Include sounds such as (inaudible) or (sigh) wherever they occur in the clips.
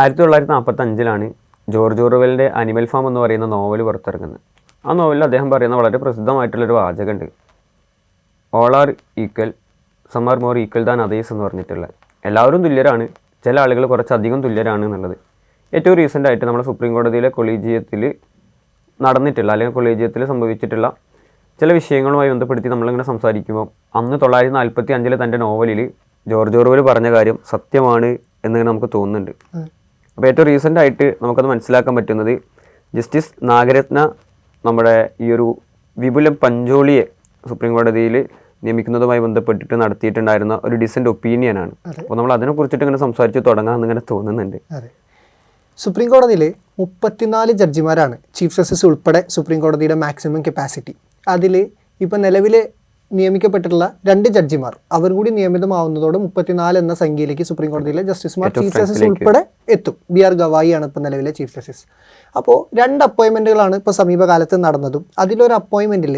ആയിരത്തി തൊള്ളായിരത്തി നാൽപ്പത്തി അഞ്ചിലാണ് ജോർജ് ഓർവെലിന്റെ അനിമൽ ഫാം എന്ന് പറയുന്ന നോവൽ പുറത്തിറങ്ങുന്നത്. ആ നോവലിൽ അദ്ദേഹം പറയുന്ന വളരെ പ്രസിദ്ധമായിട്ടുള്ളൊരു വാചകമുണ്ട്. All are equal some are more equal than അതേസ് എന്ന് പറഞ്ഞിട്ടുള്ള. എല്ലാവരും തുല്യരാണ് ചില ആളുകൾ കുറച്ചധികം തുല്യരാണ് എന്നുള്ളത്. ഏറ്റവും റീസെന്റ് ആയിട്ട് നമ്മുടെ സുപ്രീം കോടതിയിലെ കൊളീജിയത്തിൽ നടന്നിട്ടുള്ള അല്ലെങ്കിൽ കൊളീജിയത്തിൽ സംഭവിച്ചിട്ടുള്ള ചില വിഷയങ്ങളുമായി ബന്ധപ്പെടുത്തി നമ്മളിങ്ങനെ സംസാരിക്കുമ്പോൾ അന്ന് തൊള്ളായിരത്തി നാൽപ്പത്തി അഞ്ചിലെ തന്റെ നോവലിൽ ജോർജ് ഓർവൽ പറഞ്ഞ കാര്യം സത്യമാണ് എന്ന് നമുക്ക് തോന്നുന്നുണ്ട്. അപ്പോൾ ഏറ്റവും റീസെന്റ് ആയിട്ട് നമുക്കത് മനസ്സിലാക്കാൻ പറ്റുന്നത് ജസ്റ്റിസ് നാഗരത്ന നമ്മുടെ ഈ ഒരു വിപുലം പഞ്ചോളിയെ സുപ്രീം കോടതിയിൽ നിയമിക്കുന്നതുമായി ബന്ധപ്പെട്ടിട്ട് നടത്തിയിട്ടുണ്ടായിരുന്ന ഒരു ഡിസെന്റ് ഒപ്പീനിയനാണ് അപ്പോൾ നമ്മൾ അതിനെ കുറിച്ചിട്ട് ഇങ്ങനെ സംസാരിച്ച് തുടങ്ങാമെന്ന് ഇങ്ങനെ തോന്നുന്നുണ്ട്. സുപ്രീം കോടതിയിൽ മുപ്പത്തിനാല് ജഡ്ജിമാരാണ് ചീഫ് ജസ്റ്റിസ് ഉൾപ്പെടെ സുപ്രീം കോടതിയുടെ മാക്സിമം കപ്പാസിറ്റി അതിൽ ഇപ്പം നിലവിൽ നിയമിക്കപ്പെട്ടിട്ടുള്ള രണ്ട് ജഡ്ജിമാർ. അവർ കൂടി നിയമിതമാവുന്നതോടെ മുപ്പത്തിനാല് എന്ന സംഖ്യയിലേക്ക് സുപ്രീം കോടതിയിലെ ജസ്റ്റിസ്മാർ ചീഫ് ജസ്റ്റിസ് ഉൾപ്പെടെ എത്തും. ബി ആർ ആണ് ഇപ്പോൾ നിലവിലെ ചീഫ് ജസ്റ്റിസ്. അപ്പോൾ രണ്ട് അപ്പോയിൻമെന്റുകളാണ് ഇപ്പോൾ സമീപകാലത്ത് നടന്നതും. അതിലൊരു അപ്പോയിൻമെന്റിൽ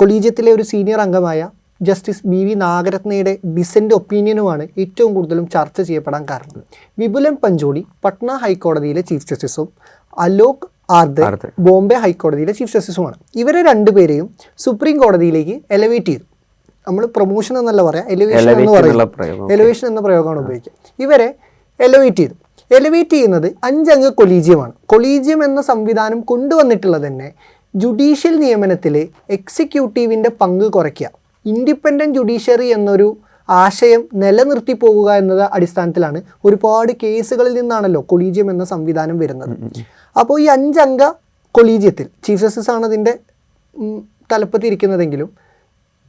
കൊളീജിയത്തിലെ ഒരു സീനിയർ അംഗമായ ജസ്റ്റിസ് ബി വി നാഗരത്നയുടെ ഡിസെന്റ് ഒപ്പീനിയനുമാണ് ഏറ്റവും കൂടുതലും ചർച്ച ചെയ്യപ്പെടാൻ കാരണം. വിപുലൻ പഞ്ചോളി പട്ന ഹൈക്കോടതിയിലെ ചീഫ് ജസ്റ്റിസും അലോക് ആർദർ. ബോംബെ ഹൈക്കോടതിയിലെ ചീഫ് ജസ്റ്റിസുമാണ്. ഇവരെ രണ്ടുപേരെയും സുപ്രീം കോടതിയിലേക്ക് എലവേറ്റ് ചെയ്തു. നമ്മൾ പ്രൊമോഷൻ എന്നല്ല പറയാം എലിവേഷൻ എന്ന് പറയും എലിവേഷൻ എന്ന പ്രയോഗമാണ് ഉപയോഗിക്കുക. ഇവരെ എലവേറ്റ് ചെയ്തു. എലിവേറ്റ് ചെയ്യുന്നത് അഞ്ചംഗ കൊളീജിയമാണ്. കൊളീജിയം എന്ന സംവിധാനം കൊണ്ടുവന്നിട്ടുള്ളത് തന്നെ ജുഡീഷ്യൽ നിയമനത്തിൽ എക്സിക്യൂട്ടീവിന്റെ പങ്ക് കുറയ്ക്കുക. ഇൻഡിപെൻഡന്റ് ജുഡീഷ്യറി എന്നൊരു ആശയം നിലനിർത്തി പോകുക എന്നത് അടിസ്ഥാനത്തിലാണ് ഒരുപാട് കേസുകളിൽ നിന്നാണല്ലോ കൊളീജിയം എന്ന സംവിധാനം വരുന്നത്. അപ്പോൾ ഈ അഞ്ചംഗ കൊളീജിയത്തിൽ ചീഫ് ജസ്റ്റിസ് ആണ് അതിന്റെ തലപ്പത്തിരിക്കുന്നതെങ്കിലും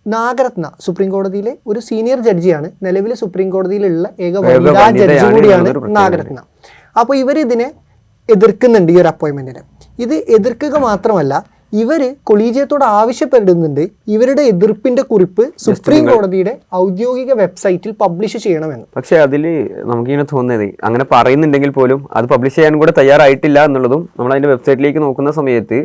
നാഗരത്ന സുപ്രീം കോടതിയിലെ ഒരു സീനിയർ ജഡ്ജിയാണ് നിലവിലെ സുപ്രീം കോടതിയിലുള്ള ഏക വനിതാ ജഡ്ജി കൂടിയാണ് നാഗരത്ന. അപ്പോൾ ഇവരിതിനെ ഇതിനെ എതിർക്കുന്നുണ്ട് ഈ ഒരു അപ്പോയിൻമെന്റിനെ. ഇത് എതിർക്കുക മാത്രമല്ല ഇവർ കൊളീജിയത്തോട് ആവശ്യപ്പെടുന്നുണ്ട് ഇവരുടെ എതിർപ്പിന്റെ കുറിപ്പ് സുപ്രീം കോടതിയുടെ ഔദ്യോഗിക വെബ്സൈറ്റിൽ പബ്ലിഷ് ചെയ്യണമെന്ന് പക്ഷേ അതിൽ നമുക്കിങ്ങനെ തോന്നുന്നത് അങ്ങനെ പറയുന്നുണ്ടെങ്കിൽ പോലും അത് പബ്ലിഷ് ചെയ്യാൻ കൂടെ തയ്യാറായിട്ടില്ല എന്നുള്ളതും നമ്മൾ അതിന്റെ വെബ്സൈറ്റിലേക്ക് നോക്കുന്ന സമയത്ത്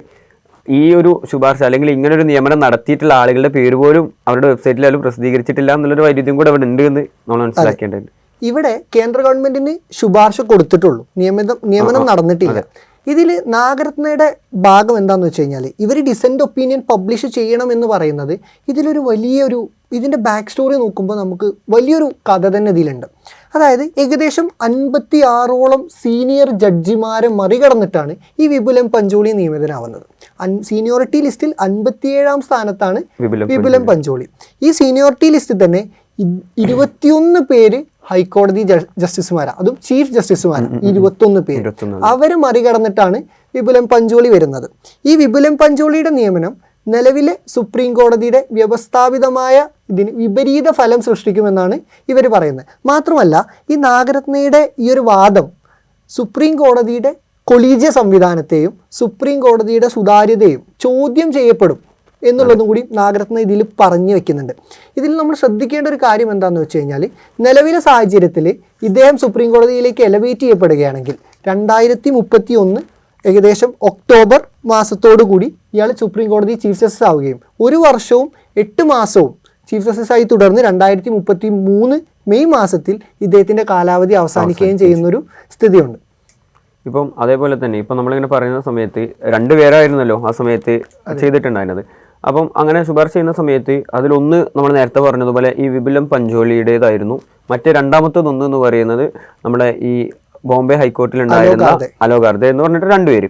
ഈ ഒരു ശുപാർശ അല്ലെങ്കിൽ ഇങ്ങനെ ഒരു നിയമനം നടത്തിയിട്ടുള്ള ആളുകളുടെ പേര് പോലും അവരുടെ വെബ്സൈറ്റിൽ പ്രസിദ്ധീകരിച്ചിട്ടില്ല എന്നുള്ളൊരു വൈരുദ്ധ്യം കൂടെ അവിടെ ഉണ്ട് എന്ന് നമ്മൾ മനസ്സിലാക്കേണ്ടത് ഇവിടെ കേന്ദ്ര ഗവൺമെന്റിന് ശുപാർശ കൊടുത്തിട്ടുള്ളൂ. നിയമിതം നിയമനം നടന്നിട്ടില്ല. ഇതിൽ നാഗരത്നയുടെ ഭാഗം എന്താണെന്ന് വെച്ച് കഴിഞ്ഞാൽ ഇവർ ഡിസെന്റ് ഒപ്പീനിയൻ പബ്ലിഷ് ചെയ്യണം എന്ന് പറയുന്നത് ഇതിലൊരു വലിയൊരു ഇതിന്റെ ബാക്ക് സ്റ്റോറി നോക്കുമ്പോൾ നമുക്ക് വലിയൊരു കഥ തന്നെ ഇതിലുണ്ട്. അതായത് ഏകദേശം അൻപത്തി ആറോളം സീനിയർ ജഡ്ജിമാരെ മറികടന്നിട്ടാണ് ഈ വിപുലം പഞ്ചോളി നിയമിതനാവുന്നത്. സീനിയോറിറ്റി ലിസ്റ്റിൽ അൻപത്തിയേഴാം സ്ഥാനത്താണ് വിപുലം പഞ്ചോളി. ഈ സീനിയോറിറ്റി ലിസ്റ്റിൽ തന്നെ ഇരുപത്തിയൊന്ന് പേര് ഹൈക്കോടതി ജസ്റ്റിസുമാരാ. അതും ചീഫ് ജസ്റ്റിസുമാരാ. ഇരുപത്തൊന്ന് പേര്. അവർ മറികടന്നിട്ടാണ് വിപുലം പഞ്ചോളി വരുന്നത്. ഈ വിപുലം പഞ്ചോളിയുടെ നിയമനം നിലവിലെ സുപ്രീം കോടതിയുടെ വ്യവസ്ഥാപിതമായ ഇതിന് വിപരീത ഫലം സൃഷ്ടിക്കുമെന്നാണ് ഇവർ പറയുന്നത്. മാത്രമല്ല ഈ നാഗരത്നയുടെ ഈ ഒരു വാദം സുപ്രീം കോടതിയുടെ കൊളീജിയ സംവിധാനത്തെയും സുപ്രീം കോടതിയുടെ സുതാര്യതയും ചോദ്യം ചെയ്യപ്പെടും. എന്നുള്ളതും കൂടി നാഗരത്ന ഇതിൽ പറഞ്ഞു വെക്കുന്നുണ്ട്. ഇതിൽ നമ്മൾ ശ്രദ്ധിക്കേണ്ട ഒരു കാര്യം എന്താണെന്ന് വെച്ച് കഴിഞ്ഞാൽ നിലവിലെ സാഹചര്യത്തിൽ ഇദ്ദേഹം സുപ്രീം കോടതിയിലേക്ക് എലവേറ്റ് ചെയ്യപ്പെടുകയാണെങ്കിൽ രണ്ടായിരത്തി മുപ്പത്തി ഒന്ന് ഏകദേശം ഒക്ടോബർ മാസത്തോടു കൂടി ഇയാൾ സുപ്രീം കോടതി ചീഫ് ജസ്റ്റിസ് ആവുകയും ഒരു വർഷവും എട്ട് മാസവും ചീഫ് ജസ്റ്റിസ് ആയി തുടർന്ന് രണ്ടായിരത്തി മുപ്പത്തി മൂന്ന് മെയ് മാസത്തിൽ ഇദ്ദേഹത്തിന്റെ കാലാവധി അവസാനിക്കുകയും ചെയ്യുന്നൊരു സ്ഥിതിയുണ്ട്. ഇപ്പം അതേപോലെ തന്നെ ഇപ്പം നമ്മളിങ്ങനെ പറയുന്ന സമയത്ത് രണ്ടുപേരായിരുന്നല്ലോ ആ സമയത്ത് ചെയ്തിട്ടുണ്ടായിരുന്നത്. അപ്പം അങ്ങനെ ശുപാർശ ചെയ്യുന്ന സമയത്ത് അതിലൊന്ന് നമ്മൾ നേരത്തെ പറഞ്ഞതുപോലെ ഈ വിപുലം പഞ്ചോലിയുടേതായിരുന്നു മറ്റേ രണ്ടാമത്തതൊന്ന് എന്ന് പറയുന്നത് നമ്മുടെ ഈ ബോംബെ ഹൈക്കോർട്ടിൽ ഉണ്ടായിരുന്ന അലോകാർദെ. എന്ന് പറഞ്ഞിട്ട് രണ്ടുപേര്.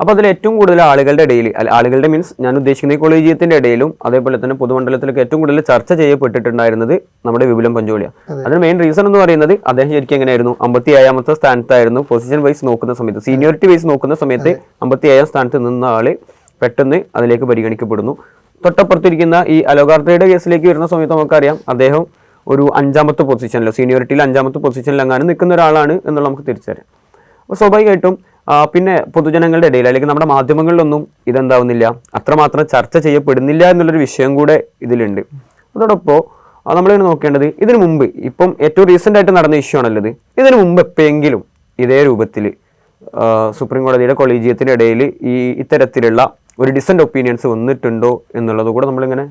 അപ്പോൾ അതിൽ ഏറ്റവും കൂടുതൽ ആളുകളുടെ ഇടയിൽ ആളുകളുടെ മീൻസ് ഞാൻ ഉദ്ദേശിക്കുന്ന കൊളീജിയത്തിന്റെ ഇടയിലും അതേപോലെ തന്നെ പൊതുമണ്ഡലത്തിലൊക്കെ ഏറ്റവും കൂടുതൽ ചർച്ച ചെയ്യപ്പെട്ടിട്ടുണ്ടായിരുന്നത് നമ്മുടെ വിപുലം പഞ്ചോളിയാണ് അതിന് മെയിൻ റീസൺ എന്ന് പറയുന്നത് അദ്ദേഹം ശരിക്കും എങ്ങനെയായിരുന്നു? അമ്പത്തി ഏഴാമത്തെ സ്ഥാനത്തായിരുന്നു പൊസിഷൻ വൈസ് നോക്കുന്ന സമയത്ത് സീനിയോറിറ്റി വൈസ് നോക്കുന്ന സമയത്ത് അമ്പത്തി ഏഴാം സ്ഥാനത്ത് നിന്ന ആൾ പെട്ടെന്ന് അതിലേക്ക് പരിഗണിക്കപ്പെടുന്നു. തൊട്ടപ്പുറത്തിരിക്കുന്ന ഈ അലോകാർത്തയുടെ കേസിലേക്ക് വരുന്ന സമയത്ത് നമുക്കറിയാം അദ്ദേഹം ഒരു അഞ്ചാമത്തെ പൊസിഷനിലോ സീനിയോറിറ്റിയിൽ അഞ്ചാമത്തെ പൊസിഷനിൽ അങ്ങനെ നിൽക്കുന്ന ഒരാളാണ് എന്നുള്ള നമുക്ക് തിരിച്ചറിയാം. അപ്പോൾ സ്വാഭാവികമായിട്ടും പിന്നെ പൊതുജനങ്ങളുടെ ഇടയിൽ അല്ലെങ്കിൽ നമ്മുടെ മാധ്യമങ്ങളിലൊന്നും ഇതെന്താവുന്നില്ല അത്രമാത്രം ചർച്ച ചെയ്യപ്പെടുന്നില്ല എന്നുള്ളൊരു വിഷയം കൂടെ ഇതിലുണ്ട്. അതോടൊപ്പം നമ്മളിങ്ങനെ നോക്കേണ്ടത് ഇതിനു മുമ്പ് ഇപ്പം ഏറ്റവും റീസെന്റ് ആയിട്ട് നടന്ന ഇഷ്യൂ ആണല്ലത് ഇത്. ഇതിനു മുമ്പ് എപ്പോഴെങ്കിലും ഇതേ രൂപത്തിൽ സുപ്രീം കോടതിയുടെ കൊളീജിയത്തിന്റെ ഇടയിൽ ഈ ഇത്തരത്തിലുള്ള ഒരു ഡിസന്റ് ഒപ്പീനിയൻസ് വന്നിട്ടുണ്ടോ എന്നുള്ളത് കൂടെ നമ്മളിങ്ങനെ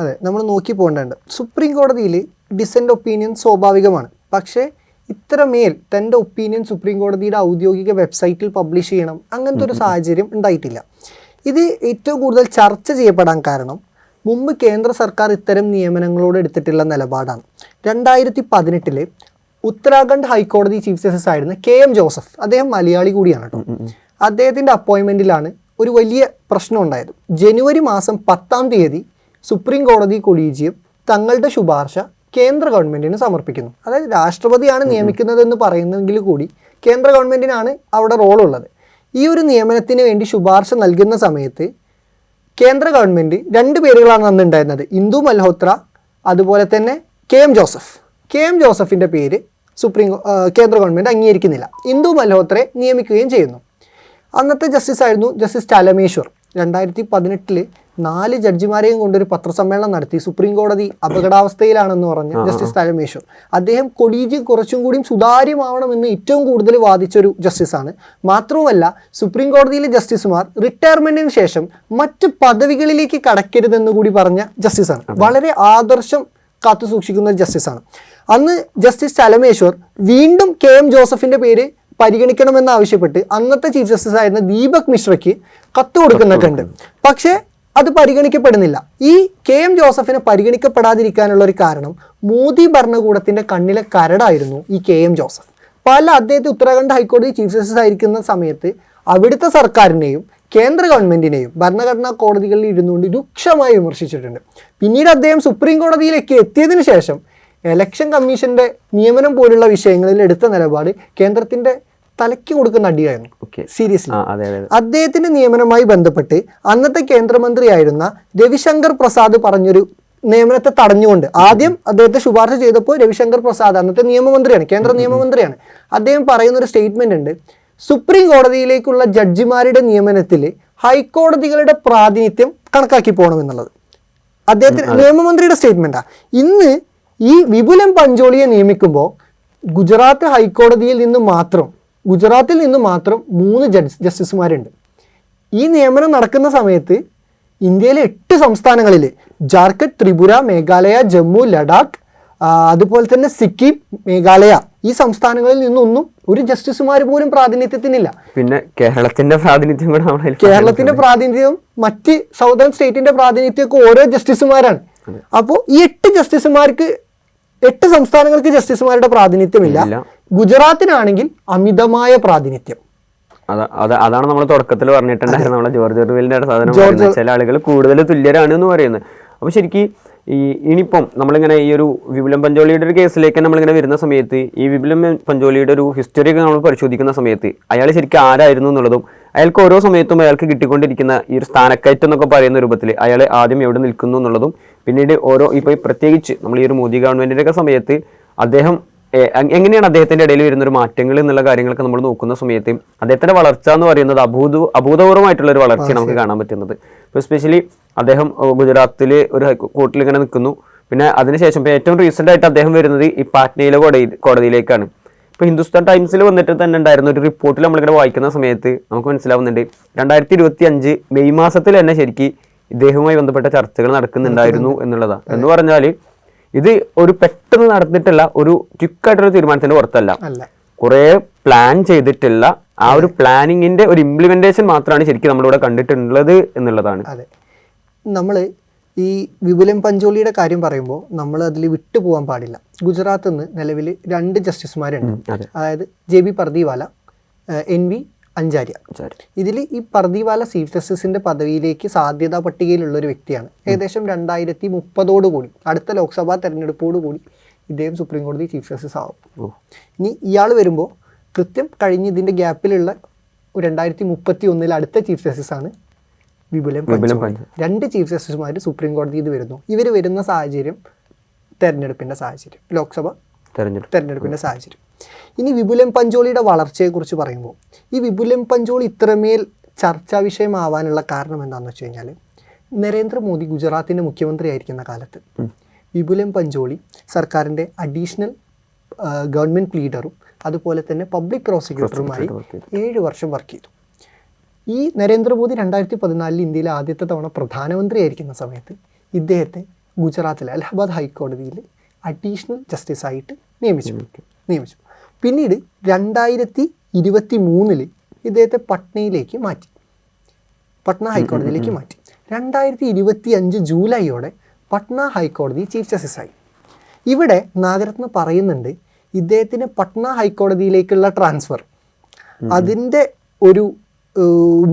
അതെ നമ്മൾ നോക്കി പോകേണ്ടതുണ്ട്. സുപ്രീം കോടതിയിൽ ഡിസന്റ് ഒപ്പീനിയൻ സ്വാഭാവികമാണ്. പക്ഷേ ഇത്രമേൽ തന്റെ ഒപ്പീനിയൻ സുപ്രീം കോടതിയുടെ ഔദ്യോഗിക വെബ്സൈറ്റിൽ പബ്ലിഷ് ചെയ്യണം അങ്ങനത്തെ ഒരു സാഹചര്യം ഉണ്ടായിട്ടില്ല. ഇത് ഏറ്റവും കൂടുതൽ ചർച്ച ചെയ്യപ്പെടാൻ കാരണം മുമ്പ് കേന്ദ്ര സർക്കാർ ഇത്തരം നിയമനങ്ങളോട് എടുത്തിട്ടുള്ള നിലപാടാണ്. രണ്ടായിരത്തി പതിനെട്ടിൽ ഉത്തരാഖണ്ഡ് ഹൈക്കോടതി ചീഫ് ജസ്റ്റിസ് ആയിരുന്ന കെ എം ജോസഫ് അദ്ദേഹം മലയാളി കൂടിയാണ് കേട്ടോ അദ്ദേഹത്തിന്റെ അപ്പോയിൻമെന്റിലാണ് ഒരു വലിയ പ്രശ്നം ഉണ്ടായത്. ജനുവരി മാസം പത്താം തീയതി സുപ്രീം കോടതി കൊളീജിയം തങ്ങളുടെ ശുപാർശ കേന്ദ്ര ഗവൺമെന്റിന് സമർപ്പിക്കുന്നു. അതായത് രാഷ്ട്രപതിയാണ് നിയമിക്കുന്നതെന്ന് പറയുന്നെങ്കിൽ കൂടി കേന്ദ്ര ഗവൺമെന്റിനാണ് അവിടെ റോളുള്ളത്. ഈ ഒരു നിയമനത്തിന് വേണ്ടി ശുപാർശ നൽകുന്ന സമയത്ത് കേന്ദ്ര ഗവൺമെന്റ് രണ്ട് പേരുകളാണ് അന്ന് ഉണ്ടായിരുന്നത് ഇന്ദു മൽഹോത്ര അതുപോലെ തന്നെ K M Joseph. K M ജോസഫിന്റെ പേര് സുപ്രീം കേന്ദ്ര ഗവൺമെന്റ് അംഗീകരിക്കുന്നില്ല. ഇന്ദു മൽഹോത്രയെ നിയമിക്കുകയും ചെയ്യുന്നു. അന്നത്തെ ജസ്റ്റിസ് ആയിരുന്നു ജസ്റ്റിസ് ചലമേശ്വർ. രണ്ടായിരത്തി പതിനെട്ടിൽ നാല് ജഡ്ജിമാരെയും കൊണ്ടൊരു പത്രസമ്മേളനം നടത്തി. സുപ്രീം കോടതി അപകടാവസ്ഥയിലാണെന്ന് പറഞ്ഞ് ജസ്റ്റിസ് തലമേശ്വർ അദ്ദേഹം കൊളീജിയം കുറച്ചും കൂടിയും സുതാര്യമാവണമെന്ന് ഏറ്റവും കൂടുതൽ വാദിച്ചൊരു ജസ്റ്റിസാണ് മാത്രവുമല്ല സുപ്രീം കോടതിയിലെ ജസ്റ്റിസുമാർ റിട്ടയർമെന്റിന് ശേഷം മറ്റ് പദവികളിലേക്ക് കടക്കരുതെന്ന് കൂടി പറഞ്ഞ ജസ്റ്റിസാണ് വളരെ ആദർശം കാത്തു സൂക്ഷിക്കുന്ന ജസ്റ്റിസ് ജസ്റ്റിസാണ് അന്ന് ജസ്റ്റിസ് ചലമേശ്വർ വീണ്ടും കെ എം ജോസഫിന്റെ പേര് പരിഗണിക്കണമെന്ന് ആവശ്യപ്പെട്ട് അന്നത്തെ ചീഫ് ജസ്റ്റിസ് ആയിരുന്ന ദീപക് മിശ്രയ്ക്ക് കത്ത് കൊടുക്കുന്നൊക്കെ ഉണ്ട്. പക്ഷേ അത് പരിഗണിക്കപ്പെടുന്നില്ല. ഈ കെ എം ജോസഫിനെ പരിഗണിക്കപ്പെടാതിരിക്കാനുള്ള ഒരു കാരണം മോദി ഭരണകൂടത്തിന്റെ കണ്ണിലെ കരടായിരുന്നു ഈ കെ എം ജോസഫ്. പല അദ്ദേഹത്തെ ഉത്തരാഖണ്ഡ് ഹൈക്കോടതി ചീഫ് ജസ്റ്റിസ് ആയിരിക്കുന്ന സമയത്ത് അവിടുത്തെ സർക്കാരിനെയും കേന്ദ്ര ഗവൺമെന്റിനെയും ഭരണഘടനാ കോടതികളിൽ ഇരുന്നുകൊണ്ട് രൂക്ഷമായി വിമർശിച്ചിട്ടുണ്ട്. പിന്നീട് അദ്ദേഹം സുപ്രീം കോടതിയിലേക്ക് എത്തിയതിനു ശേഷം ഇലക്ഷൻ കമ്മീഷന്റെ നിയമനം പോലുള്ള വിഷയങ്ങളിൽ എടുത്ത നിലപാട് കേന്ദ്രത്തിന്റെ തലയ്ക്ക് കൊടുക്കുന്ന അടിയായിരുന്നു. സീരിയസ് സീരിയസ്ലി അദ്ദേഹത്തിന്റെ നിയമനവുമായി ബന്ധപ്പെട്ട് അന്നത്തെ കേന്ദ്രമന്ത്രിയായിരുന്ന രവിശങ്കർ പ്രസാദ് പറഞ്ഞൊരു നിയമനത്തെ തടഞ്ഞുകൊണ്ട് ആദ്യം അദ്ദേഹത്തെ ശുപാർശ ചെയ്തപ്പോൾ രവിശങ്കർ പ്രസാദ് അന്നത്തെ നിയമമന്ത്രിയാണ് കേന്ദ്ര നിയമമന്ത്രിയാണ്. അദ്ദേഹം പറയുന്ന ഒരു സ്റ്റേറ്റ്മെന്റ് ഉണ്ട്. സുപ്രീം കോടതിയിലേക്കുള്ള ജഡ്ജിമാരുടെ നിയമനത്തിൽ ഹൈക്കോടതികളുടെ പ്രാതിനിധ്യം കണക്കാക്കി പോകണം എന്നുള്ളത് അദ്ദേഹത്തിന് നിയമമന്ത്രിയുടെ സ്റ്റേറ്റ്മെന്റാ ഇന്ന് ഈ വിപുലം പഞ്ചോളിയെ നിയമിക്കുമ്പോൾ ഗുജറാത്ത് ഹൈക്കോടതിയിൽ നിന്ന് മാത്രം ഗുജറാത്തിൽ നിന്ന് മാത്രം മൂന്ന് ജഡ്ജ് ജസ്റ്റിസുമാരുണ്ട്. ഈ നിയമനം നടക്കുന്ന സമയത്ത് ഇന്ത്യയിലെ എട്ട് സംസ്ഥാനങ്ങളിൽ ജാർഖണ്ഡ് ത്രിപുര മേഘാലയ ജമ്മു ലഡാക്ക് അതുപോലെ തന്നെ സിക്കിം മേഘാലയ ഈ സംസ്ഥാനങ്ങളിൽ നിന്നൊന്നും ഒരു ജസ്റ്റിസുമാർ പോലും പ്രാതിനിധ്യത്തിനില്ല. പിന്നെ കേരളത്തിന്റെ പ്രാതിനിധ്യം കൂടെ കേരളത്തിന്റെ പ്രാതിനിധ്യം മറ്റ് സൗതേൺ സ്റ്റേറ്റിന്റെ പ്രാതിനിധ്യമൊക്കെ ഓരോ ജസ്റ്റിസുമാരാണ്. അപ്പോൾ ഈ എട്ട് ജസ്റ്റിസുമാർക്ക് എട്ട് സംസ്ഥാനങ്ങൾക്ക് ജസ്റ്റിസുമാരുടെ പ്രാതിനിധ്യമില്ല. ഗുജറാത്തിനാണെങ്കിൽ അമിതമായ പ്രാതിനിധ്യം. അതാണ് നമ്മൾ തുടക്കത്തിൽ പറഞ്ഞിട്ടുണ്ടായിരുന്നു നമ്മളെ ജോർജ് ഒർവെലിന്റെ സാധനം പറയുന്നത്. ചില ആളുകൾ കൂടുതൽ തുല്യരാണ് എന്ന് പറയുന്നത്. അപ്പൊ ശരിക്കും ഈ ഇനിയിപ്പം നമ്മളിങ്ങനെ ഈ ഒരു വിപുലം പഞ്ചോളിയുടെ ഒരു കേസിലേക്ക് നമ്മളിങ്ങനെ വരുന്ന സമയത്ത് ഈ വിപുലം പഞ്ചോളിയുടെ ഒരു ഹിസ്റ്ററി ഒക്കെ നമ്മൾ പരിശോധിക്കുന്ന സമയത്ത് അയാൾ ശരിക്കും ആരായിരുന്നു എന്നുള്ളതും അയാൾക്ക് ഓരോ സമയത്തും അയാൾക്ക് കിട്ടിക്കൊണ്ടിരിക്കുന്ന ഈ ഒരു സ്ഥാനക്കയറ്റം എന്നൊക്കെ പറയുന്ന രൂപത്തിൽ അയാൾ ആദ്യം എവിടെ നിൽക്കുന്നു എന്നുള്ളതും പിന്നീട് ഓരോ ഇപ്പോൾ പ്രത്യേകിച്ച് നമ്മൾ ഈ ഒരു മോദി ഗവൺമെന്റിന്റെ ഒക്കെ സമയത്ത് അദ്ദേഹം എങ്ങനെയാണ് അദ്ദേഹത്തിന്റെ ഇടയിൽ വരുന്ന ഒരു മാറ്റങ്ങൾ എന്നുള്ള കാര്യങ്ങളൊക്കെ നമ്മൾ നോക്കുന്ന സമയത്ത് അദ്ദേഹത്തിന്റെ വളർച്ച എന്ന് പറയുന്നത് അഭൂത അഭൂതപൂർവമായിട്ടുള്ള ഒരു വളർച്ചയാണ് നമുക്ക് കാണാൻ പറ്റുന്നത്. ഇപ്പോൾ എസ്പെഷ്യലി അദ്ദേഹം ഗുജറാത്തിൽ ഒരു കോർട്ടിൽ ഇങ്ങനെ നിൽക്കുന്നു. പിന്നെ അതിനുശേഷം ഇപ്പോൾ ഏറ്റവും റീസെന്റ് ആയിട്ട് അദ്ദേഹം വരുന്നത് ഈ പാറ്റ്നയിലെ കോടതി കോടതിയിലേക്കാണ്. ഇപ്പോൾ ഹിന്ദുസ്ഥാൻ ടൈംസിൽ വന്നിട്ട് തന്നെ ഉണ്ടായിരുന്ന ഒരു റിപ്പോർട്ടിൽ നമ്മളിങ്ങനെ വായിക്കുന്ന സമയത്ത് നമുക്ക് മനസ്സിലാവുന്നുണ്ട്. രണ്ടായിരത്തി ഇരുപത്തി അഞ്ച് മെയ് മാസത്തിൽ തന്നെ ശരിക്ക് ഇദ്ദേഹവുമായി ബന്ധപ്പെട്ട ചർച്ചകൾ നടക്കുന്നുണ്ടായിരുന്നു എന്നുള്ളതാണ് എന്ന് പറഞ്ഞാൽ ഇത് ഒരു പെട്ടെന്ന് നടന്നിട്ടുള്ള ഒരു ക്വിക്കായിട്ടുള്ള തീരുമാനത്തിന്റെ പുറത്തല്ല. അല്ല. കുറെ പ്ലാൻ ചെയ്തിട്ടുള്ള ആ ഒരു പ്ലാനിങ്ങിന്റെ ഒരു ഇംപ്ലിമെന്റേഷൻ മാത്രമാണ് ശരിക്കും നമ്മളിവിടെ കണ്ടിട്ടുള്ളത് എന്നുള്ളതാണ്. അതെ. നമ്മൾ ഈ വിപുലം പഞ്ചോളിയുടെ കാര്യം പറയുമ്പോൾ നമ്മൾ അതിൽ വിട്ടുപോകാൻ പാടില്ല. ഗുജറാത്ത് നിന്ന് നിലവിൽ രണ്ട് ജസ്റ്റിസുമാരുണ്ട് അതെ. അതായത് J B Pardiwala N V Anjaria. ഇതിൽ ഈ പർദിവാല ചീഫ് ജസ്റ്റിസിന്റെ പദവിയിലേക്ക് സാധ്യതാ പട്ടികയിലുള്ള ഒരു വ്യക്തിയാണ്. ഏകദേശം രണ്ടായിരത്തി മുപ്പതോട് കൂടി അടുത്ത ലോക്സഭാ തെരഞ്ഞെടുപ്പോടുകൂടി ഇദ്ദേഹം സുപ്രീം കോടതി ചീഫ് ജസ്റ്റിസ് ആവും. ഇനി ഇയാൾ വരുമ്പോൾ കൃത്യം കഴിഞ്ഞ് ഇതിന്റെ ഗ്യാപ്പിലുള്ള രണ്ടായിരത്തി മുപ്പത്തി ഒന്നിൽ അടുത്ത ചീഫ് ജസ്റ്റിസ് ആണ് വിപുലം രണ്ട് ചീഫ് ജസ്റ്റിസുമാർ സുപ്രീം കോടതിയിൽ വരുന്നു. ഇവർ വരുന്ന സാഹചര്യം തെരഞ്ഞെടുപ്പിന്റെ സാഹചര്യം ലോക്സഭ തെരഞ്ഞെടുപ്പ്. തെരഞ്ഞെടുപ്പിന്റെ സാഹചര്യം. ഇനി വിപുലം പഞ്ചോളിയുടെ വളർച്ചയെക്കുറിച്ച് പറയുമ്പോൾ ഈ വിപുലം പഞ്ചോളി ഇത്രമേൽ ചർച്ചാ വിഷയമാവാനുള്ള കാരണം എന്താണെന്ന് വെച്ച് കഴിഞ്ഞാൽ നരേന്ദ്രമോദി ഗുജറാത്തിന്റെ മുഖ്യമന്ത്രി ആയിരിക്കുന്ന കാലത്ത് വിപുലം പഞ്ചോളി സർക്കാരിന്റെ അഡീഷണൽ ഗവൺമെന്റ് ലീഡറും അതുപോലെ തന്നെ പബ്ലിക് പ്രോസിക്യൂട്ടറുമായി ഏഴ് വർഷം വർക്ക് ചെയ്തു. ഈ നരേന്ദ്രമോദി രണ്ടായിരത്തി പതിനാലിൽ ഇന്ത്യയിലെ ആദ്യത്തെ തവണ പ്രധാനമന്ത്രിയായിരിക്കുന്ന സമയത്ത് ഇദ്ദേഹത്തെ ഗുജറാത്തിലെ അലഹബാദ് ഹൈക്കോടതിയിൽ അഡീഷണൽ ജസ്റ്റിസായിട്ട് നിയമിച്ചു. നിയമിച്ചു. പിന്നീട് രണ്ടായിരത്തി ഇരുപത്തി മൂന്നിൽ ഇദ്ദേഹത്തെ പട്നയിലേക്ക് മാറ്റി. പട്ന ഹൈക്കോടതിയിലേക്ക് മാറ്റി രണ്ടായിരത്തി ഇരുപത്തി അഞ്ച് ജൂലൈയോടെ പട്ന ഹൈക്കോടതി ചീഫ് ജസ്റ്റിസായി. ഇവിടെ നാഗരത്ന പറയുന്നുണ്ട് ഇദ്ദേഹത്തിന് പട്ന ഹൈക്കോടതിയിലേക്കുള്ള ട്രാൻസ്ഫർ. അതിന്റെ ഒരു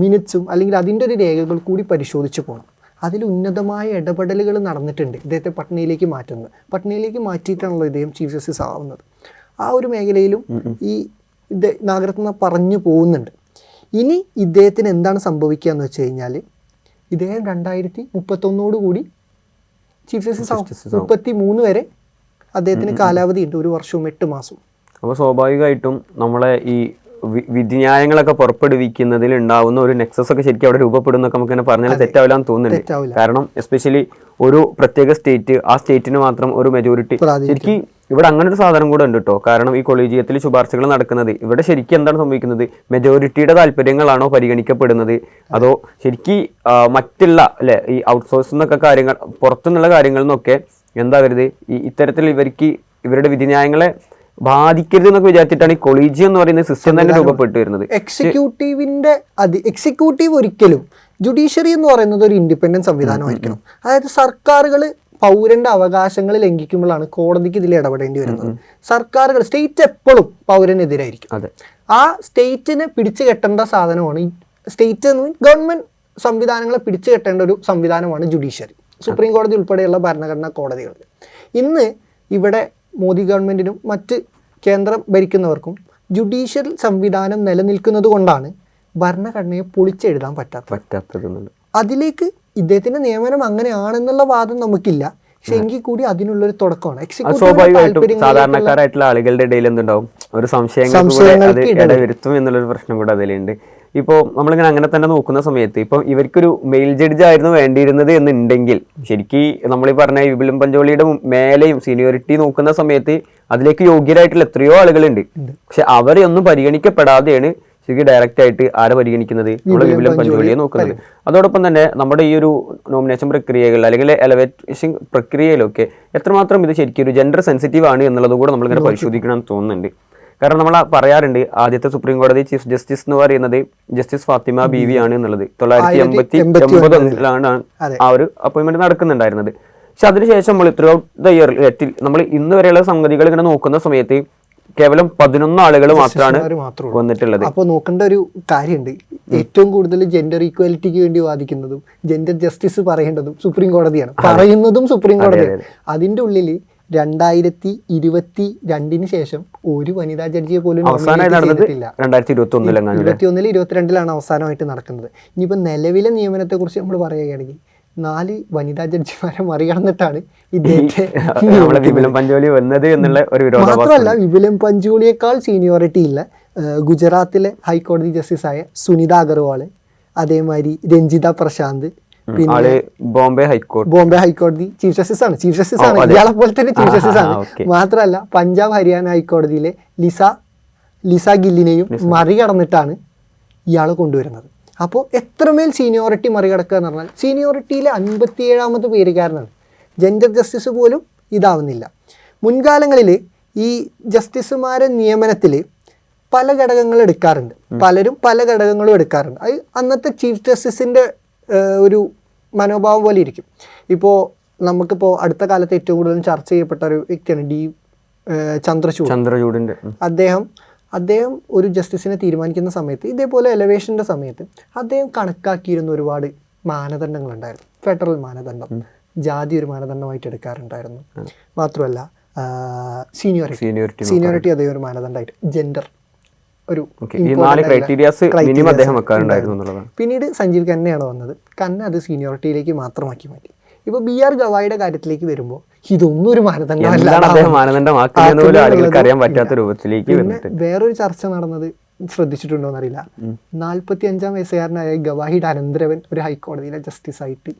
മിനിറ്റ്സും അല്ലെങ്കിൽ അതിന്റെ ഒരു രേഖകൾ കൂടി പരിശോധിച്ചു പോകണം അതിൽ ഉന്നതമായ ഇടപെടലുകൾ നടന്നിട്ടുണ്ട് ഇദ്ദേഹത്തെ പട്നയിലേക്ക് മാറ്റുന്നത്. പട്നയിലേക്ക് മാറ്റിയിട്ടാണല്ലോ ഇദ്ദേഹം ചീഫ് ജസ്റ്റിസ് ആവുന്നത്. ആ ഒരു മേഖലയിലും ഈ നാഗരത്ന പറഞ്ഞു പോകുന്നുണ്ട്. ഇനി ഇദ്ദേഹത്തിന് എന്താണ് സംഭവിക്കുക എന്ന് വെച്ച് കഴിഞ്ഞാൽ ഇദ്ദേഹം രണ്ടായിരത്തി മുപ്പത്തൊന്നോട് കൂടി ചീഫ് ജസ്റ്റിസ് മുപ്പത്തി മൂന്ന് വരെ അദ്ദേഹത്തിന് കാലാവധി ഉണ്ട്. ഒരു വർഷവും എട്ട് മാസവും. അപ്പോൾ സ്വാഭാവികമായിട്ടും നമ്മളെ ഈ വിധിന്യായങ്ങളൊക്കെ പുറപ്പെടുവിക്കുന്നതിൽ ഉണ്ടാവുന്ന ഒരു നെക്സസ് ഒക്കെ ശരിക്കും അവിടെ രൂപപ്പെടുന്നൊക്കെ നമുക്ക് തന്നെ പറഞ്ഞാൽ തെറ്റാവില്ല എന്ന് തോന്നുന്നുണ്ട്. കാരണം എസ്പെഷ്യലി ഒരു പ്രത്യേക സ്റ്റേറ്റ് ആ സ്റ്റേറ്റിന് മാത്രം ഒരു മെജോറിറ്റി. ശരിക്കും ഇവിടെ അങ്ങനെ ഒരു സാധനം കൂടെ ഉണ്ട് കേട്ടോ കാരണം ഈ കൊളീജിയത്തിൽ ശുപാർശകൾ നടക്കുന്നത്. ഇവിടെ ശരിക്കും എന്താണ് സംഭവിക്കുന്നത്? മെജോറിറ്റിയുടെ താല്പര്യങ്ങളാണോ പരിഗണിക്കപ്പെടുന്നത്? അതോ ശരിക്കും മറ്റുള്ള അല്ലെ ഈ ഔട്ട്സോഴ്സ് എന്നൊക്കെ കാര്യങ്ങൾ പുറത്തുനിന്നുള്ള കാര്യങ്ങളിൽ നിന്നൊക്കെ എന്താ വരുത് ഈ ഇത്തരത്തിൽ ഇവർക്ക് ഇവരുടെ വിധിന്യായങ്ങളെ ബാധിക്കരുത് എന്നൊക്കെ വിചാരിച്ചിട്ടാണ് ഈ കൊളീജിയം എന്ന് പറയുന്ന സിസ്റ്റം തന്നെ രൂപപ്പെട്ടു വരുന്നത്. എക്സിക്യൂട്ടീവിന്റെ അത് എക്സിക്യൂട്ടീവ് ഒരിക്കലും ജുഡീഷ്യറി എന്ന് പറയുന്നത് ഒരു ഇൻഡിപെൻഡന്റ് സംവിധാനമായിരിക്കണം. അതായത് സർക്കാരുകൾ പൗരന്റെ അവകാശങ്ങൾ ലംഘിക്കുമ്പോഴാണ് കോടതിക്ക് ഇതിൽ ഇടപെടേണ്ടി വരുന്നത്. സർക്കാരുകൾ സ്റ്റേറ്റ് എപ്പോഴും പൗരനെതിരായിരിക്കും. ആ സ്റ്റേറ്റിനെ പിടിച്ചു കെട്ടേണ്ട സാധനമാണ് സ്റ്റേറ്റ് എന്ന് ഗവൺമെന്റ് സംവിധാനങ്ങളെ പിടിച്ചു കെട്ടേണ്ട ഒരു സംവിധാനമാണ് ജുഡീഷ്യറി സുപ്രീം കോടതി ഉൾപ്പെടെയുള്ള ഭരണഘടനാ കോടതികൾ. ഇന്ന് ഇവിടെ മോദി ഗവൺമെന്റിനും മറ്റ് കേന്ദ്രം ഭരിക്കുന്നവർക്കും ജുഡീഷ്യൽ സംവിധാനം നിലനിൽക്കുന്നത് കൊണ്ടാണ് ഭരണഘടനയെ പൊളിച്ചെഴുതാൻ പറ്റാത്തത്. അതിലേക്ക് ഇദ്ദേഹത്തിന്റെ നിയമനം അങ്ങനെയാണെന്നുള്ള വാദം നമുക്കില്ല. പക്ഷെ എങ്കിൽ കൂടി അതിനുള്ളൊരു തുടക്കമാണ്. സ്വാഭാവികമായിട്ടും സാധാരണക്കാരായിട്ടുള്ള ആളുകളുടെ ഇടയിൽ എന്തുണ്ടാവും? ഒരു സംശയങ്ങൾ. ഇടവരുത്തും എന്നുള്ളൊരു പ്രശ്നം കൂടെ അതിലുണ്ട്. ഇപ്പോൾ നമ്മളിങ്ങനെ അങ്ങനെ തന്നെ നോക്കുന്ന സമയത്ത് ഇപ്പം ഇവർക്കൊരു മെയിൽ ജഡ്ജ് ആയിരുന്നു വേണ്ടിയിരുന്നത് എന്നുണ്ടെങ്കിൽ ശരിക്കും നമ്മൾ ഈ പറഞ്ഞ വിപുലം വിപിലും പഞ്ചോളിയുടെ മേലെയും സീനിയോറിറ്റി നോക്കുന്ന സമയത്ത് അതിലേക്ക് യോഗ്യരായിട്ടുള്ള എത്രയോ ആളുകളുണ്ട്. പക്ഷെ അവരെ ഒന്നും പരിഗണിക്കപ്പെടാതെയാണ് ശരിക്കും ഡയറക്റ്റ് ആയിട്ട് ആരെ പരിഗണിക്കുന്നത്? നമ്മുടെ വിപുലം പഞ്ചോളിയെ നോക്കുന്നത്. അതോടൊപ്പം തന്നെ നമ്മുടെ ഈ ഒരു നോമിനേഷൻ പ്രക്രിയകൾ അല്ലെങ്കിൽ എലവേഷൻ പ്രക്രിയയിലൊക്കെ എത്രമാത്രം ഇത് ശരിക്കും ഒരു ജെൻഡർ സെൻസിറ്റീവ് ആണ് എന്നുള്ളത് കൂടെ നമ്മളിങ്ങനെ പരിശോധിക്കണം എന്ന് തോന്നുന്നുണ്ട്. കാരണം നമ്മൾ പറയാറുണ്ട് ആദ്യത്തെ സുപ്രീം കോടതി ചീഫ് ജസ്റ്റിസ് എന്ന് പറയുന്നത് ജസ്റ്റിസ് ഫാത്തിമ ബി വി ആണ് എന്നുള്ളത്. തൊള്ളായിരത്തി എൺപത്തി എൺപത് ഒമ്പതിലാണ് ആ ഒരു അപ്പോയിന്റ്മെന്റ് നടക്കുന്നുണ്ടായിരുന്നത്. പക്ഷെ അതിനുശേഷം നമ്മൾ ത്രൂ ഔട്ട് ദ ഇയർ നമ്മൾ ഇന്ന് വരെയുള്ള സംഗതികൾ ഇങ്ങനെ നോക്കുന്ന സമയത്ത് കേവലം പതിനൊന്ന് ആളുകൾ മാത്രമാണ്. വന്നിട്ടുള്ളത്. അപ്പോൾ നോക്കേണ്ട ഒരു കാര്യമുണ്ട് ഏറ്റവും കൂടുതൽ ജെൻഡർ ഈക്വാലിറ്റിക്ക് വേണ്ടി വാദിക്കുന്നതും ജെൻഡർ ജസ്റ്റിസ് പറയേണ്ടതും സുപ്രീം കോടതിയാണ്. പറയുന്നതും സുപ്രീം കോടതിയാണ്. അതിന്റെ ഉള്ളിൽ രണ്ടായിരത്തി ഇരുപത്തി രണ്ടിന് ശേഷം ഒരു വനിതാ ജഡ്ജിയെ പോലും ഇരുപത്തിയൊന്നിൽ ഇരുപത്തിരണ്ടിലാണ് അവസാനമായിട്ട് നടക്കുന്നത്. ഇനിയിപ്പോൾ നിലവിലെ നിയമനത്തെ കുറിച്ച് നമ്മൾ പറയുകയാണെങ്കിൽ നാല് വനിതാ ജഡ്ജിമാരെ മറികടന്നിട്ടാണ് ഇദ്ദേഹത്തെ (laughs) വിപുലം പഞ്ചോലി വന്നത് എന്നുള്ള ഒരു മാത്രമല്ല വിപുലം പഞ്ചോളിയേക്കാൾ സീനിയോറിറ്റി ഇല്ല. ഗുജറാത്തിലെ ഹൈക്കോടതി ജസ്റ്റിസ് ആയ സുനിത അഗർവാൾ അതേമാതിരി രഞ്ജിത പ്രശാന്ത് പിന്നെ ബോംബെ ഹൈക്കോടതി. ബോംബെ ഹൈക്കോടതി ചീഫ് ജസ്റ്റിസ് ആണ് ചീഫ് ജസ്റ്റിസ് ആണ് ഇയാളെ പോലെ തന്നെ ചീഫ് ജസ്റ്റിസ് ആണ് മാത്രമല്ല പഞ്ചാബ് ഹരിയാന ഹൈക്കോടതിയിലെ ലിസ ലിസ ഗില്ലിനെയും മറികടന്നിട്ടാണ് ഇയാൾ കൊണ്ടുവരുന്നത്. അപ്പോൾ എത്രമേൽ സീനിയോറിറ്റി മറികടക്കുക എന്ന് പറഞ്ഞാൽ സീനിയോറിറ്റിയിലെ അൻപത്തിയേഴാമത് പേരുകാരനാണ്. ജെൻഡർ ജസ്റ്റിസ് പോലും ഇതാവുന്നില്ല. മുൻകാലങ്ങളിൽ ഈ ജസ്റ്റിസുമാരെ നിയമനത്തിൽ പല ഘടകങ്ങൾ എടുക്കാറുണ്ട്. പലരും പല ഘടകങ്ങളും എടുക്കാറുണ്ട്. അത് അന്നത്തെ ചീഫ് ജസ്റ്റിസിന്റെ ഒരു മനോഭാവം പോലെ ഇരിക്കും. ഇപ്പോൾ നമുക്കിപ്പോൾ അടുത്ത കാലത്ത് ഏറ്റവും കൂടുതൽ ചർച്ച ചെയ്യപ്പെട്ട ഒരു വ്യക്തിയാണ് ഡി ചന്ദ്രചൂഡ്. ചന്ദ്രചൂഡിന്റെ അദ്ദേഹം അദ്ദേഹം ഒരു ജസ്റ്റിസിനെ തീരുമാനിക്കുന്ന സമയത്ത് ഇതേപോലെ എലവേഷന്റെ സമയത്ത് അദ്ദേഹം കണക്കാക്കിയിരുന്ന ഒരുപാട് മാനദണ്ഡങ്ങളുണ്ടായിരുന്നു. ഫെഡറൽ മാനദണ്ഡം. ജാതി ഒരു മാനദണ്ഡമായിട്ട് എടുക്കാറുണ്ടായിരുന്നു. മാത്രമല്ല സീനിയോറിറ്റി സീനിയോറിറ്റി അദ്ദേഹം ഒരു മാനദണ്ഡമായിട്ട്. ജെൻഡർ ഒരു പിന്നീട് സഞ്ജീവ് ഖന്നയാണ് വന്നത്. കന്ന അത് സീനിയോറിറ്റിയിലേക്ക് മാത്രമാക്കി മാറ്റി. ഇപ്പോൾ ബി ആർ ഗവായിയുടെ കാര്യത്തിലേക്ക് വരുമ്പോൾ ഇതൊന്നും ഒരു മാനദണ്ഡമല്ല. രൂപത്തിലേക്ക് പിന്നെ വേറൊരു ചർച്ച നടന്നത് ശ്രദ്ധിച്ചിട്ടുണ്ടോ എന്നറിയില്ല. നാൽപ്പത്തി അഞ്ചാം വയസ്സുകാരനായ ഗവാഹിയുടെ അനന്തരവൻ ഒരു ഹൈക്കോടതിയിലെ ജസ്റ്റിസ് ആയിട്ട്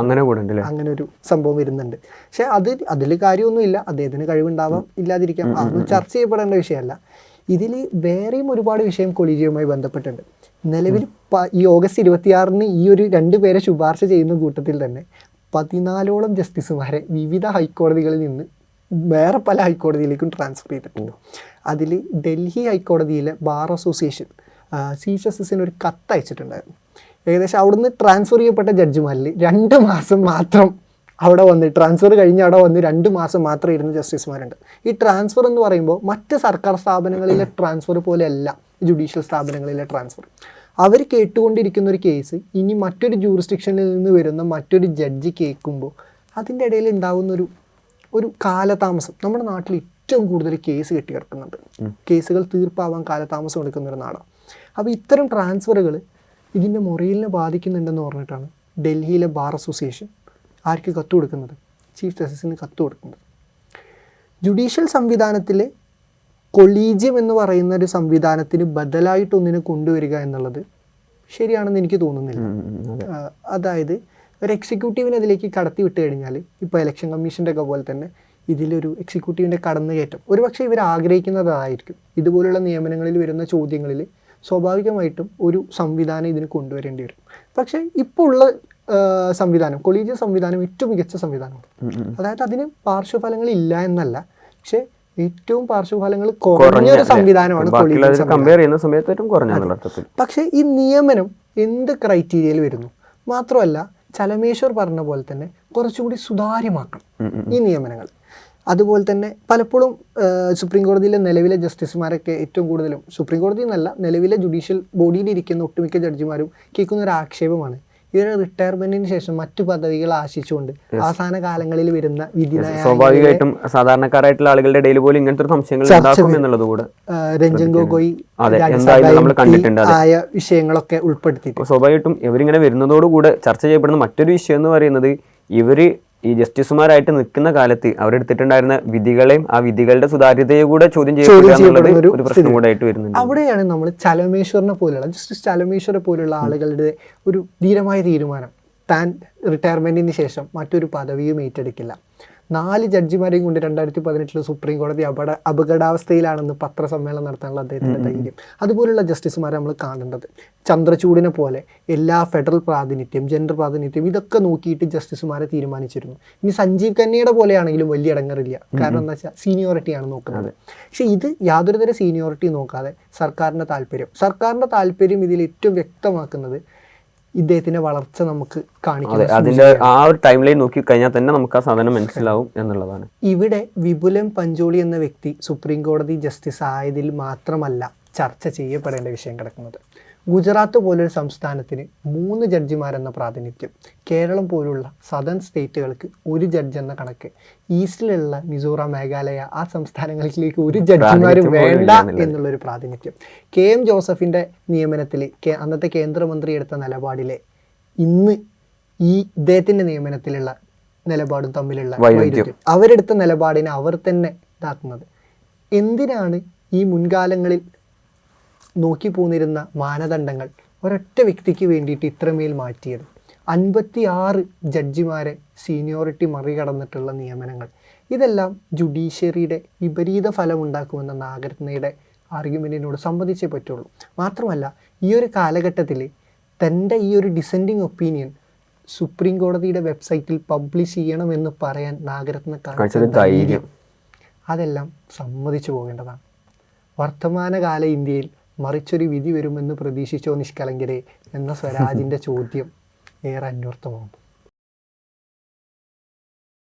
അങ്ങനെ അങ്ങനെ ഒരു സംഭവം വരുന്നുണ്ട്. പക്ഷെ അത് അതിൽ കാര്യമൊന്നുമില്ല. അദ്ദേഹത്തിന് കഴിവുണ്ടാവാം ഇല്ലാതിരിക്കാം. അതൊന്നും ചർച്ച ചെയ്യപ്പെടേണ്ട വിഷയമല്ല. ഇതിൽ വേറെയും ഒരുപാട് വിഷയം കൊളീജിയവുമായി ബന്ധപ്പെട്ടുണ്ട് നിലവിൽ ഈ ഓഗസ്റ്റ് ഇരുപത്തിയാറിന് ഈ ഒരു രണ്ട് പേരെ ശുപാർശ ചെയ്യുന്ന കൂട്ടത്തിൽ തന്നെ പതിനാലോളം ജസ്റ്റിസുമാരെ വിവിധ ഹൈക്കോടതികളിൽ നിന്ന് വേറെ പല ഹൈക്കോടതിയിലേക്കും ട്രാൻസ്ഫർ ചെയ്തിട്ടുണ്ട്. അതിൽ ഡൽഹി ഹൈക്കോടതിയിലെ ബാർ അസോസിയേഷൻ ചീഫ് ജസ്റ്റിസിന് ഒരു കത്ത് അയച്ചിട്ടുണ്ടായിരുന്നു. ഏകദേശം അവിടുന്ന് ട്രാൻസ്ഫർ ചെയ്യപ്പെട്ട ജഡ്ജിമാരിൽ രണ്ട് മാസം മാത്രം അവിടെ വന്ന് ട്രാൻസ്ഫർ കഴിഞ്ഞ് അവിടെ വന്ന് രണ്ട് മാസം മാത്രം ഇരുന്ന ജസ്റ്റിസുമാരുണ്ട്. ഈ ട്രാൻസ്ഫർ എന്ന് പറയുമ്പോൾ മറ്റ് സർക്കാർ സ്ഥാപനങ്ങളിലെ ട്രാൻസ്ഫർ പോലെയല്ല ജുഡീഷ്യൽ സ്ഥാപനങ്ങളിലെ ട്രാൻസ്ഫർ അവർ കേട്ടുകൊണ്ടിരിക്കുന്ന ഒരു കേസ് ഇനി മറ്റൊരു ജൂറിസ്ഡിക്ഷനിൽ നിന്ന് വരുന്ന മറ്റൊരു ജഡ്ജി കേൾക്കുമ്പോൾ അതിന്റെ ഇടയിൽ ഉണ്ടാകുന്ന ഒരു ഒരു കാലതാമസം. നമ്മുടെ നാട്ടിൽ ഏറ്റവും കൂടുതൽ കേസ് കെട്ടി കിടക്കുന്നത് കേസുകൾ തീർപ്പാവാൻ കാലതാമസം എടുക്കുന്ന ഒരു നാടാണ്. അപ്പോൾ ഇത്തരം ട്രാൻസ്ഫറുകൾ ഇതിന്റെ മുറിയിലിനെ ബാധിക്കുന്നുണ്ടെന്ന് പറഞ്ഞിട്ടാണ് ഡൽഹിയിലെ ബാർ അസോസിയേഷൻ ആർക്ക് കത്ത് കൊടുക്കുന്നത്? ചീഫ് ജസ്റ്റിസിന് കത്ത് കൊടുക്കുന്നത്. ജുഡീഷ്യൽ സംവിധാനത്തിലെ കൊളീജിയം എന്ന് പറയുന്ന ഒരു സംവിധാനത്തിന് ബദലായിട്ട് ഒന്നിനെ കൊണ്ടുവരിക എന്നുള്ളത് ശരിയാണെന്ന് എനിക്ക് തോന്നുന്നില്ല. അതായത് ഒരു എക്സിക്യൂട്ടീവിനെ അതിലേക്ക് കടത്തി വിട്ട് കഴിഞ്ഞാൽ ഇപ്പോൾ ഇലക്ഷൻ കമ്മീഷന്റെ ഒക്കെ പോലെ തന്നെ ഇതിലൊരു എക്സിക്യൂട്ടീവിന്റെ കടന്നുകയറ്റം. ഒരുപക്ഷെ ഇവർ ആഗ്രഹിക്കുന്നത് അതായിരിക്കും ഇതുപോലുള്ള നിയമനങ്ങളിൽ വരുന്ന ചോദ്യങ്ങളിൽ സ്വാഭാവികമായിട്ടും ഒരു സംവിധാനം ഇതിന് കൊണ്ടുവരേണ്ടി വരും. പക്ഷേ ഇപ്പോൾ ഉള്ള സംവിധാനം കൊളീജിയ സംവിധാനം ഏറ്റവും മികച്ച സംവിധാനമാണ്. അതായത് അതിന് പാർശ്വഫലങ്ങൾ ഇല്ല എന്നല്ല. പക്ഷേ ഏറ്റവും പാർശ്വഫലങ്ങൾ കുറഞ്ഞൊരു സംവിധാനമാണ് കമ്പയർ ചെയ്യുന്ന സമയത്ത് ഏറ്റവും കുറഞ്ഞ പക്ഷേ ഈ നിയമനം എന്ത് ക്രൈറ്റീരിയയിൽ വരുന്നു? മാത്രമല്ല ചലമേശ്വർ പറഞ്ഞ പോലെ തന്നെ കുറച്ചുകൂടി സുതാര്യമാക്കണം. ഈ നിയമനങ്ങൾ. അതുപോലെ തന്നെ പലപ്പോഴും സുപ്രീം കോടതിയിലെ നിലവിലെ ജസ്റ്റിസുമാരൊക്കെ ഏറ്റവും കൂടുതലും സുപ്രീം കോടതി എന്നല്ല നിലവിലെ ജുഡീഷ്യൽ ബോഡിയിൽ ഇരിക്കുന്ന ഒട്ടുമിക്ക ജഡ്ജിമാരും കേൾക്കുന്ന ഒരു ആക്ഷേപമാണ് ഇവരുടെ റിട്ടയർമെന്റിന് ശേഷം മറ്റു പദവികൾ ആശിച്ചുകൊണ്ട് അവസാന കാലങ്ങളിൽ വരുന്ന വിധി സ്വാഭാവികമായിട്ടും സാധാരണക്കാരായിട്ടുള്ള ആളുകളുടെ ഇടയിൽ പോലും ഇങ്ങനത്തെ ഒരു സംശയങ്ങൾ ഉണ്ടാക്കും എന്നുള്ളത് കൂടെ രഞ്ജൻ ഗൊഗോയ്. ആയ വിഷയങ്ങളൊക്കെ ഉൾപ്പെടുത്തി സ്വാഭാവികമായിട്ടും ഇവരിങ്ങനെ വരുന്നതോടുകൂടെ ചർച്ച ചെയ്യപ്പെടുന്ന മറ്റൊരു വിഷയം എന്ന് പറയുന്നത് ഇവർ ഈ ജസ്റ്റിസുമാരായിട്ട് നിൽക്കുന്ന കാലത്ത് അവരെടുത്തിട്ടുണ്ടായിരുന്ന വിധികളെയും ആ വിധികളുടെ സുതാര്യതയെ കൂടെ ചോദ്യം ചെയ്യപ്പെടുക ഒരു ഒരു പ്രശ്നം കൂടെ ആയിട്ട് വരുന്നുണ്ട്. അവിടെയാണ് നമ്മൾ ചലമേശ്വറിനെ പോലെയുള്ള ജസ്റ്റിസ് ചലമേശ്വരെ പോലെയുള്ള ആളുകളുടെ ഒരു ധീരമായ തീരുമാനം. താൻ റിട്ടയർമെന്റിന് ശേഷം മറ്റൊരു പദവിയും ഏറ്റെടുക്കില്ല. നാല് ജഡ്ജിമാരെയും കൊണ്ട് രണ്ടായിരത്തി പതിനെട്ടിൽ സുപ്രീം കോടതി അപകട അപകടാവസ്ഥയിലാണെന്ന് പത്രസമ്മേളനം നടത്താനുള്ള അദ്ദേഹത്തിന്റെ ധൈര്യം. അതുപോലുള്ള ജസ്റ്റിസുമാരെ നമ്മൾ കാണേണ്ടത്. ചന്ദ്രചൂടിനെ പോലെ എല്ലാ ഫെഡറൽ പ്രാതിനിധ്യം ജെൻഡർ പ്രാതിനിധ്യം ഇതൊക്കെ നോക്കിയിട്ട് ജസ്റ്റിസുമാരെ തീരുമാനിച്ചിരുന്നു. ഇനി സഞ്ജീവ് കന്യയുടെ പോലെയാണെങ്കിലും വലിയ ഇടങ്ങറില്ല. കാരണം എന്താ വെച്ചാൽ സീനിയോറിറ്റിയാണ് നോക്കുന്നത്. പക്ഷെ ഇത് യാതൊരു തരം സീനിയോറിറ്റി നോക്കാതെ സർക്കാരിന്റെ താല്പര്യം. സർക്കാരിന്റെ താല്പര്യം ഇതിൽ ഏറ്റവും വ്യക്തമാക്കുന്നത് ഇദ്ദേഹത്തിന്റെ വളർച്ച നമുക്ക് അതെ അതിന്റെ ആ ഒരു ടൈം ലൈൻ നോക്കി കഴിഞ്ഞാൽ തന്നെ നമുക്ക് ആ സാധനം മനസ്സിലാവും എന്നുള്ളതാണ്. ഇവിടെ വിപുലം പഞ്ചോളി എന്ന വ്യക്തി സുപ്രീം കോടതി ജസ്റ്റിസ് ആയതിൽ മാത്രമല്ല ചർച്ച ചെയ്യപ്പെടേണ്ട വിഷയം കിടക്കുന്നത്. ഗുജറാത്ത് പോലൊരു സംസ്ഥാനത്തിന് മൂന്ന് ജഡ്ജിമാരെന്ന പ്രാതിനിധ്യം. കേരളം പോലുള്ള സദൺ സ്റ്റേറ്റുകൾക്ക് ഒരു ജഡ്ജ് എന്ന കണക്ക്. ഈസ്റ്റിലുള്ള മിസോറാം മേഘാലയ ആ സംസ്ഥാനങ്ങളിലേക്ക് ഒരു ജഡ്ജിമാർ വേണ്ട. എന്നുള്ളൊരു പ്രാതിനിധ്യം. കെ. എം. ജോസഫിന്റെ നിയമനത്തിൽ അന്നത്തെ കേന്ദ്രമന്ത്രി എടുത്ത നിലപാടിലെ ഇന്ന് ഈ ഇദ്ദേഹത്തിന്റെ നിയമനത്തിലുള്ള നിലപാടും തമ്മിലുള്ള. വൈരുദ്ധ്യം. അവരെടുത്ത നിലപാടിനെ അവർ തന്നെ ഇതാക്കുന്നത്. എന്തിനാണ് ഈ മുൻകാലങ്ങളിൽ നോക്കി പോന്നിരുന്ന മാനദണ്ഡങ്ങൾ ഒരൊറ്റ വ്യക്തിക്ക് വേണ്ടിയിട്ട് ഇത്രമേൽ മാറ്റിയത്. അൻപത്തി ആറ് ജഡ്ജിമാരെ സീനിയോറിറ്റി മറികടന്നിട്ടുള്ള നിയമനങ്ങൾ. ഇതെല്ലാം ജുഡീഷ്യറിയുടെ വിപരീത ഫലമുണ്ടാക്കുമെന്ന നാഗരത്നയുടെ ആർഗ്യുമെന്റിനോട് സംബന്ധിച്ചേ പറ്റുള്ളൂ. മാത്രമല്ല ഈ ഒരു കാലഘട്ടത്തിൽ തന്റെ ഈ ഒരു ഡിസെൻഡിങ് ഒപ്പീനിയൻ സുപ്രീം കോടതിയുടെ വെബ്സൈറ്റിൽ പബ്ലിഷ് ചെയ്യണമെന്ന് പറയാൻ നാഗരത്ന ധൈര്യം. അതെല്ലാം സമ്മതിച്ചു പോകേണ്ടതാണ്. വർത്തമാനകാല ഇന്ത്യയിൽ മറിച്ചൊരു വിധി വരുമെന്ന് പ്രതീക്ഷിച്ചോ നിഷ്കളങ്കരെ? എന്ന സ്വരാജിന്റെ (laughs) ചോദ്യം ഏറെ അന്വർത്ഥമാണ്